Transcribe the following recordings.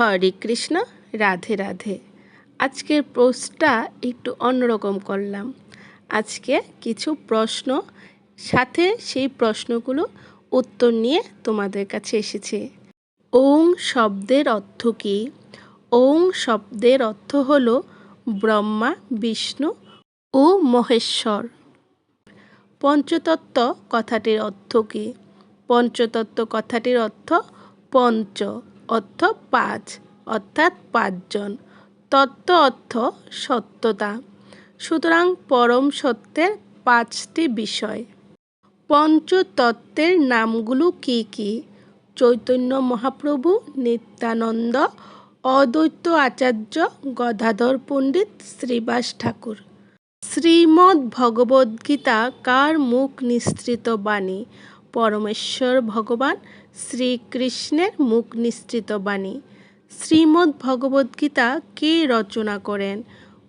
হরে কৃষ্ণ, রাধে রাধে। আজকের পোস্টটা একটু অন্যরকম করলাম। আজকে কিছু প্রশ্ন, সাথে সেই প্রশ্নগুলো উত্তর নিয়ে তোমাদের কাছে এসেছে। ওং শব্দের অর্থ কী? ওং শব্দের অর্থ হল ব্রহ্মা, বিষ্ণু ও মহেশ্বর। পঞ্চতত্ত্ব কথাটির অর্থ কী? পঞ্চতত্ত্ব কথাটির অর্থ পঞ্চ। অর্থ পাঁচ, অর্থাৎ পাঁচজন। তত্ত্ব অর্থ সত্যতা। সুতরাং পরম সত্যের পাঁচটি বিষয়। পঞ্চতত্ত্বের নামগুলো কি কি? চৈতন্য মহাপ্রভু, নিত্যানন্দ, অদ্বৈত আচার্য, গদাধর পণ্ডিত, শ্রীবাস ঠাকুর। শ্রীমদ্ ভগবদ্গীতা কার মুখ নিঃসৃত বাণী? পরমেশ্বর ভগবান শ্রীকৃষ্ণের মুখ নিশ্চিত বাণী। শ্রীমদ্ ভগবদ্গীতা কে রচনা করেন?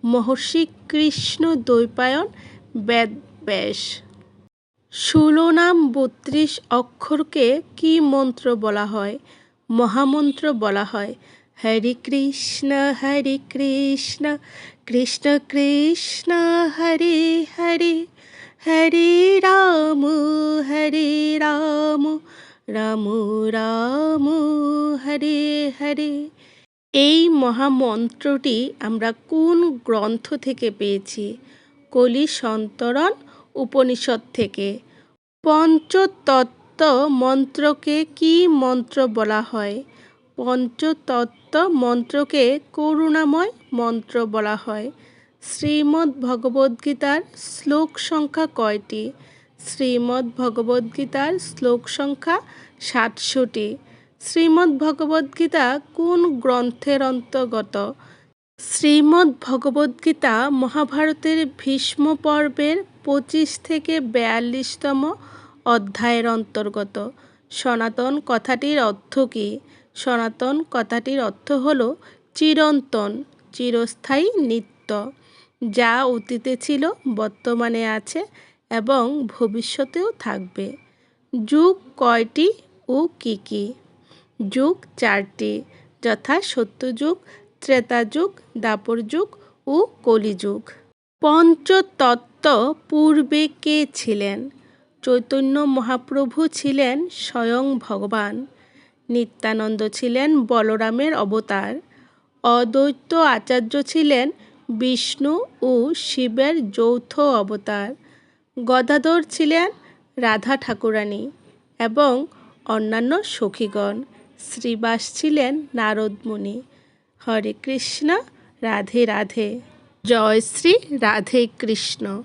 মহর্ষি কৃষ্ণ দ্বৈপায়ন বেদব্যাস ষোলো নাম বত্রিশ অক্ষরকে কি মন্ত্র বলা হয়? মহামন্ত্র বলা হয়, হরে কৃষ্ণ হরে কৃষ্ণ কৃষ্ণ কৃষ্ণ, হরে হরে হরে রাম হরে রাম। রাম রাম, হরে হরে। এই মহামন্ত্রটি আমরা কোন গ্রন্থ থেকে পেয়েছি? কলি সন্তরণ উপনিষদ থেকে। পঞ্চতত্ত্ব মন্ত্রকে কি মন্ত্র বলা হয়? পঞ্চতত্ত্ব মন্ত্রকে করুণাময় মন্ত্র বলা হয়। শ্রীমদ্ ভগবদ্গীতার শ্লোক সংখ্যা কয়টি? শ্রীমদ্ ভগবদ্গীতার শ্লোক সংখ্যা সাতশোটি শ্রীমদ্ ভগবদ্গীতা কোন গ্রন্থের অন্তর্গত? শ্রীমদ্ ভগবদ্গীতা মহাভারতের ভীষ্ম পর্বের পঁচিশ থেকে বেয়াল্লিশতম অধ্যায়ের অন্তর্গত। সনাতন কথাটির অর্থ কী? সনাতন কথাটির অর্থ হল চিরন্তন, চিরস্থায়ী নিত্য, যা অতীতে ছিল, বর্তমানে আছে এবং ভবিষ্যতেও থাকবে। যুগ কয়টি ও কী কী? যুগ চারটি, যথা সত্যযুগ ত্রেতা যুগ দাপর যুগ ও কলিযুগ। পঞ্চতত্ত্ব পূর্বে কে ছিলেন? চৈতন্য মহাপ্রভু ছিলেন স্বয়ং ভগবান। নিত্যানন্দ ছিলেন বলরামের অবতার। অদ্বৈত আচার্য ছিলেন বিষ্ণু ও শিবের যৌথ অবতার। গদাধর ছিলেন রাধা ঠাকুরানী এবং অন্যান্য সখীগণ। শ্রীবাস ছিলেন নারদমুনি। হরে কৃষ্ণ, রাধে রাধে। জয় শ্রী রাধে কৃষ্ণ।